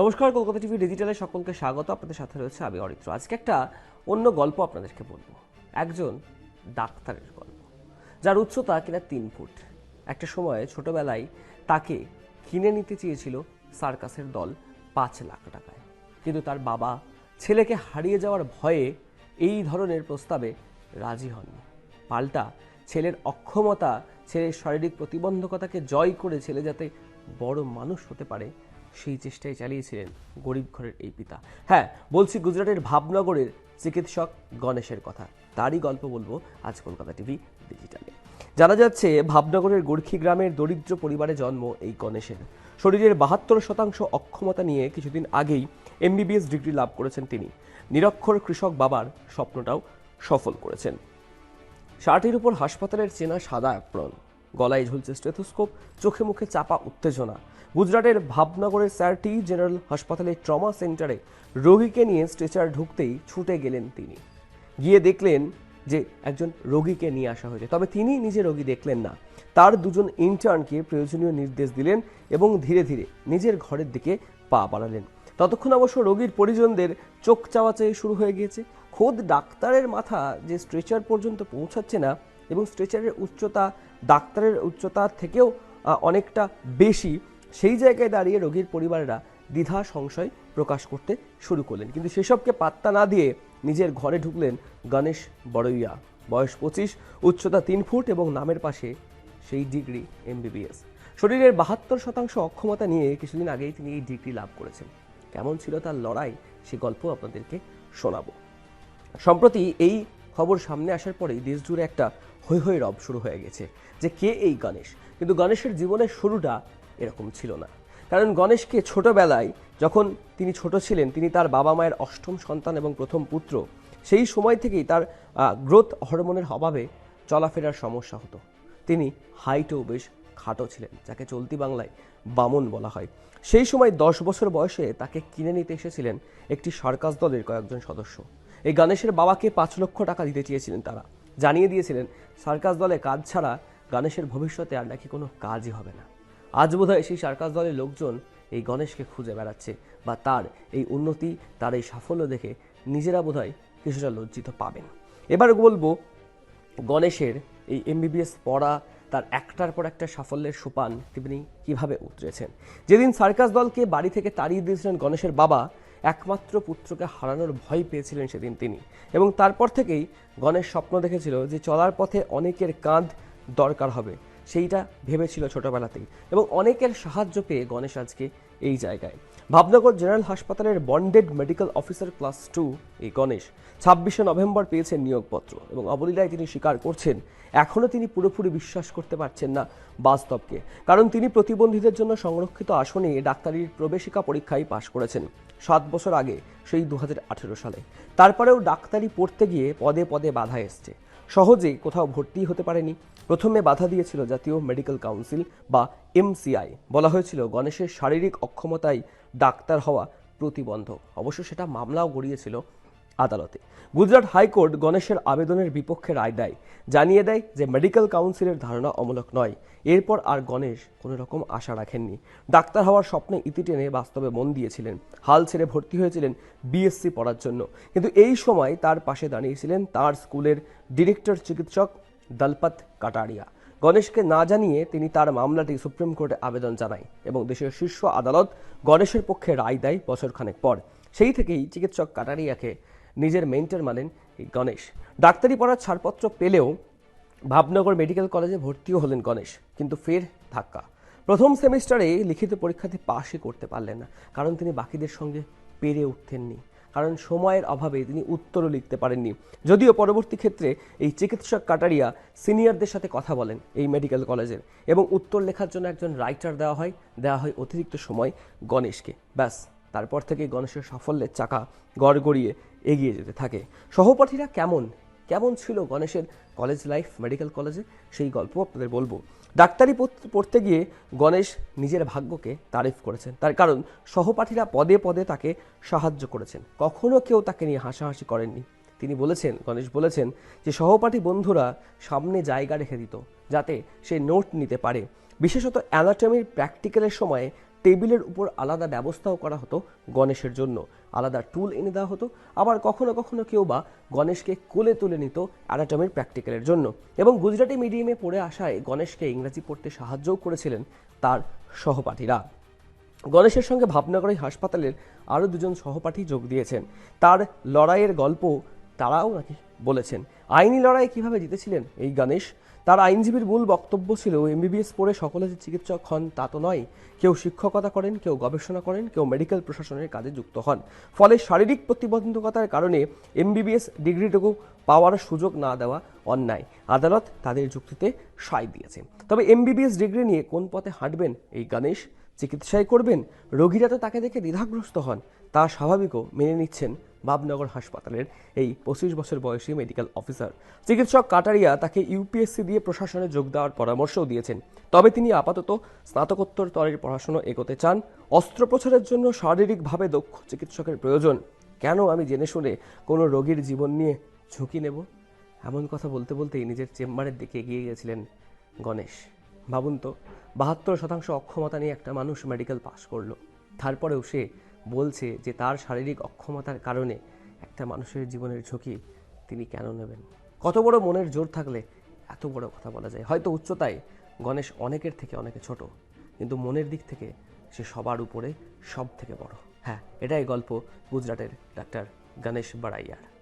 নমস্কার, কলকাতা টিভি ডিজিটালে সকলকে স্বাগত। আপনাদের সাথে রয়েছে আমি অরিত্র। আজকে একটা অন্য গল্প আপনাদেরকে বলব। একজন ডাক্তারের গল্প, যার উচ্চতা কিনা তিন ফুট। একটা সময় ছোটবেলায় তাকে কিনে নিতে চেয়েছিল সার্কাসের দল পাঁচ লাখ টাকায়। কিন্তু তার বাবা ছেলেকে হারিয়ে যাওয়ার ভয়ে এই ধরনের প্রস্তাবে রাজি হননি। পাল্টা ছেলের অক্ষমতা, ছেলের শারীরিক প্রতিবন্ধকতাকে জয় করে ছেলে যাতে বড় মানুষ হতে পারে সেই চেষ্টাই চালিয়েছিলেন গরিব ঘরের এই পিতা। হ্যাঁ বলছি গুজরাটের ভাবনগরের চিকিৎসক গণেশের কথা। তারই গল্প বলব আজ কলকাতা টিভি ডিজিটালে। জানা যাচ্ছে, ভাবনগরের গোর্খি গ্রামের দরিদ্র পরিবারে জন্ম এই গণেশের। শরীরের বাহাত্তর শতাংশ অক্ষমতা নিয়ে কিছুদিন আগেই এমবিবিএস ডিগ্রি লাভ করেছেন তিনি। নিরক্ষর কৃষক বাবার স্বপ্নটাও সফল করেছেন। শার্টের উপর হাসপাতালের চেনা সাদা অ্যাপ্রন গলায় ঝুলছে স্টেথোস্কোপ, চোখে মুখে চাপা উত্তেজনা। গুজরাটের ভাবনগরের স্যার টি জেনারেল হাসপাতালের ট্রমা সেন্টারে রোগীকে নিয়ে স্ট্রেচার ঢুকতেই ছুটে গেলেন তিনি। গিয়ে দেখলেন যে একজন রোগীকে নিয়ে আসা হয়েছে। তবে তিনি নিজে রোগী দেখলেন না। তার দুজন ইন্টার্নকে প্রয়োজনীয় নির্দেশ দিলেন এবং ধীরে ধীরে নিজের ঘরের দিকে পা বাড়ালেন। ততক্ষণ অবশ্য রোগীর পরিজনদের চোখ চাওয়াচাই শুরু হয়ে গিয়েছে। খোদ ডাক্তারের মাথা যে স্ট্রেচার পর্যন্ত পৌঁছাচ্ছে না এবং স্ট্রেচারের উচ্চতা, ডাক্তারের উচ্চতা থেকেও অনেকটা বেশি। সেই জায়গায় দাঁড়িয়ে রোগীর পরিবাররা দ্বিধা, সংশয় প্রকাশ করতে শুরু করলেন। কিন্তু সেসবকে পাত্তা না দিয়ে নিজের ঘরে ঢুকলেন গণেশ বড়ইয়া। বয়স পঁচিশ, উচ্চতা তিন ফুট এবং নামের পাশে সেই ডিগ্রি এমবিবিএস। শরীরের বাহাত্তর শতাংশ অক্ষমতা নিয়ে কিছুদিন আগেই তিনি এই ডিগ্রি লাভ করেছেন। কেমন ছিল তার লড়াই, সে গল্প আপনাদেরকে শোনাবো। সম্প্রতি এই খবর সামনে আসার পরেই দেশ জুড়ে একটা হৈ হৈ রব শুরু হয়ে গেছে যে কে এই গণেশ? কিন্তু গণেশের জীবনের শুরুটা এরকম ছিল না। কারণ গণেশকে ছোটবেলায় যখন তিনি ছোট ছিলেন, তিনি তার বাবা মায়ের অষ্টম সন্তান এবং প্রথম পুত্র, সেই সময় থেকেই তার গ্রোথ হরমোনের অভাবে চলাফেরার সমস্যা হতো। তিনি হাইটও বেশ খাটো ছিলেন, যাকে চলতি বাংলায় বামন বলা হয়। সেই সময় দশ বছর বয়সে তাকে কিনে নিতে এসেছিলেন একটি সার্কাস দলের কয়েকজন সদস্য। এই গণেশের বাবাকে পাঁচ লক্ষ টাকা দিতে চেয়েছিলেন তারা। জানিয়ে দিয়েছিলেন, সার্কাস দলে কাজ ছাড়া গণেশের ভবিষ্যতে আর নাকি কোনো কাজই হবে না। আজ বোধহয় সেই সার্কাস দলের লোকজন এই গণেশকে খুঁজে বেড়াচ্ছে বা তার এই উন্নতি, তার এই সাফল্য দেখে নিজেরা বোধহয় কিছুটা লজ্জিত পাবেন। এবার বলব, গণেশের এই এমবিবিএস পড়া, তার একটার পর একটা সাফল্যের সোপান তিনি কীভাবে উতরেছেন? যেদিন সার্কাস দলকে বাড়ি থেকে তাড়িয়ে দিয়েছিলেন গণেশের বাবা একমাত্র পুত্রকে হারানোর ভয় পেয়েছিলেন সেদিন তিনি। এবং তারপর থেকেই গণেশ স্বপ্ন দেখেছিল যে চলার পথে অনেকের কাঁধ দরকার হবে। সেইটা ভেবেছিল ছোটবেলাতেই এবং অনেকের সাহায্য পেয়ে গণেশ আজকে এই জায়গায়। ভাবনগর জেনারেল হাসপাতালের bonded medical officer class two এই গণেশ ছাব্বিশে নভেম্বর পেয়েছেন নিয়োগপত্র এবং অবলীলায় তিনি স্বীকার করছেন এখনও তিনি পুরোপুরি বিশ্বাস করতে পারছেন না বাস্তবকে। কারণ তিনি প্রতিবন্ধীদের জন্য সংরক্ষিত আসনে ডাক্তারির প্রবেশিকা পরীক্ষায় পাশ করেছেন সাত বছর আগে, সেই দু হাজার আঠেরো সালে। তারপরেও ডাক্তারি পড়তে গিয়ে পদে পদে বাধা এসছে। সহজে কোথাও ভর্তি হতে পারেনি। প্রথমে বাধা দিয়েছিল জাতীয় মেডিকেল কাউন্সিল বা এমসিআই। বলা হয়েছিল গণেশের শারীরিক অক্ষমতায় ডাক্তার হওয়া প্রতিবন্ধক। অবশ্য সেটা মামলাও গড়িয়েছিল। আদালতে। গুজরাট হাইকোর্ট গণেশের আবেদনের বিপক্ষে রায় দেয়। জানিয়ে দেয় যে মেডিকেল কাউন্সিলের ধারণা অমূলক নয়। এরপর আর গণেশ কোনো রকম আশা রাখেননি। ডাক্তার হওয়ার স্বপ্নে ইতি টেনে বাস্তবে মন দিয়েছিলেন। হাল ছেড়ে ভর্তি হয়েছিলেন বিএসসি পড়ার জন্য। কিন্তু এই সময় তার পাশে দাঁড়িয়েছিলেন তার স্কুলের ডিরেক্টর চিকিৎসক দলপত কাটারিয়া। গণেশকে না জানিয়ে তিনি তার মামলাটি সুপ্রিম কোর্টে আবেদন জানায় এবং দেশের শীর্ষ আদালত গণেশের পক্ষে রায় দেয় বছরখানেক পর। সেই থেকেই চিকিৎসক কাটারিয়াকে নিজের মেন্টর মানেন গণেশ। ডাক্তারি পড়ার ছাড়পত্র পেলেও ভাবনগর মেডিকেল কলেজে ভর্তিও হলেন গণেশ, কিন্তু ফের ধাক্কা। প্রথম সেমিস্টারে লিখিত পরীক্ষাতে পাশই করতে পারলেন না, কারণ তিনি বাকিদের সঙ্গে পেরে উঠতেননি। কারণ সময়ের অভাবে তিনি উত্তরও লিখতে পারেননি। যদিও পরবর্তী ক্ষেত্রে এই চিকিৎসক কাটারিয়া সিনিয়রদের সাথে কথা বলেন এই মেডিকেল কলেজের এবং উত্তর লেখার জন্য একজন রাইটার দেওয়া হয় দেওয়া হয় অতিরিক্ত সময় গণেশকে। ব্যাস। তারপর থেকে গণেশের সাফল্যের চাকা গড় গড়িয়ে এগিয়ে যেতে থাকে। সহপাঠীরা কেমন? কেমন ছিল গণেশের কলেজ লাইফ মেডিকেল কলেজে সেই গল্প আপনাদের বলব। ডাক্তারি পড়তে- গিয়ে গণেশ নিজের ভাগ্যকে তারিফ করেছেন। তার কারণ, সহপাঠীরা পদে পদে তাকে সাহায্য করেছেন। কখনো কেউ তাকে নিয়ে হাসাহাসি করেননি। তিনি বলেছেন, গণেশ বলেছেন যে, সহপাঠী বন্ধুরা সামনে জায়গা রেখে দিত যাতে সে নোট নিতে পারে। বিশেষত অ্যানাটমির প্র্যাকটিক্যালের সময় টেবিলের উপর আলাদা ব্যবস্থাও করা হতো গণেশের জন্য। আলাদা টুল এনে দেওয়া হতো, আবার কখনো কখনো কেউ বা গণেশকে কোলে তুলে নিত অ্যানাটমির প্র্যাকটিক্যালের জন্য। এবং গুজরাটি মিডিয়ামে পড়ে আসায় গণেশকে ইংরাজি পড়তে সাহায্যও করেছিলেন তার সহপাঠীরা। গণেশের সঙ্গে ভাবনগর হাসপাতালের আরও দুজন সহপাঠী যোগ দিয়েছেন। তার লড়াইয়ের গল্প তারাও নাকি বলেছেন। আইনি লড়াই কীভাবে জিতেছিলেন এই গণেশ? তার আইনজীবীর মূল বক্তব্য ছিল, এমবিবিএস পড়ে সকলে যে চিকিৎসক হন তা তো নয়। কেউ শিক্ষকতা করেন, কেউ গবেষণা করেন, কেউ মেডিকেল প্রশাসনের কাজে যুক্ত হন। ফলে শারীরিক প্রতিবন্ধকতার কারণে এমবিবিএস ডিগ্রিটুকু পাওয়ার সুযোগ না দেওয়া অন্যায়। আদালত তাদের যুক্তিতে সায় দিয়েছে। তবে এমবিবিএস ডিগ্রি নিয়ে কোন পথে হাঁটবেন এই গণেশ? চিকিৎসায় করবেন? রোগীরা তো তাকে দেখে দ্বিধাগ্রস্ত হন। তা স্বাভাবিকও মেনে নিচ্ছেন বাবনগর হাসপাতালের এই পঁচিশ বছর বয়সী মেডিকেল অফিসার চিকিৎসক কাটারিয়া তাকে ইউপিএসসি দিয়ে প্রশাসনে যোগ দেওয়ার পরামর্শও দিয়েছেন। তবে তিনি আপাতত স্নাতকোত্তর স্তরের পড়াশুনো এগোতে চান। অস্ত্রোপচারের জন্য শারীরিকভাবে দক্ষ চিকিৎসকের প্রয়োজন। কেন আমি জেনে শুনে কোনো রোগীর জীবন নিয়ে ঝুঁকি নেব? এমন কথা বলতে বলতেই নিজের চেম্বারের দিকে এগিয়ে গেছিলেন গণেশ। ভাবুন তো, বাহাত্তর শতাংশ অক্ষমতা নিয়ে একটা মানুষ মেডিকেল পাশ করল। তারপরেও সে বলছে যে তার শারীরিক অক্ষমতার কারণে একটা মানুষের জীবনের ঝুঁকি তিনি কেন নেবেন? কত বড় মনের জোর থাকলে এত বড় কথা বলা যায়। হয়তো উচ্চতায় গণেশ অনেকের থেকে অনেকে ছোট, কিন্তু মনের দিক থেকে সে সবার উপরে সব থেকে বড়। হ্যাঁ এটাই গল্প গুজরাটের ডাক্তার গণেশ বাড়াইয়ার।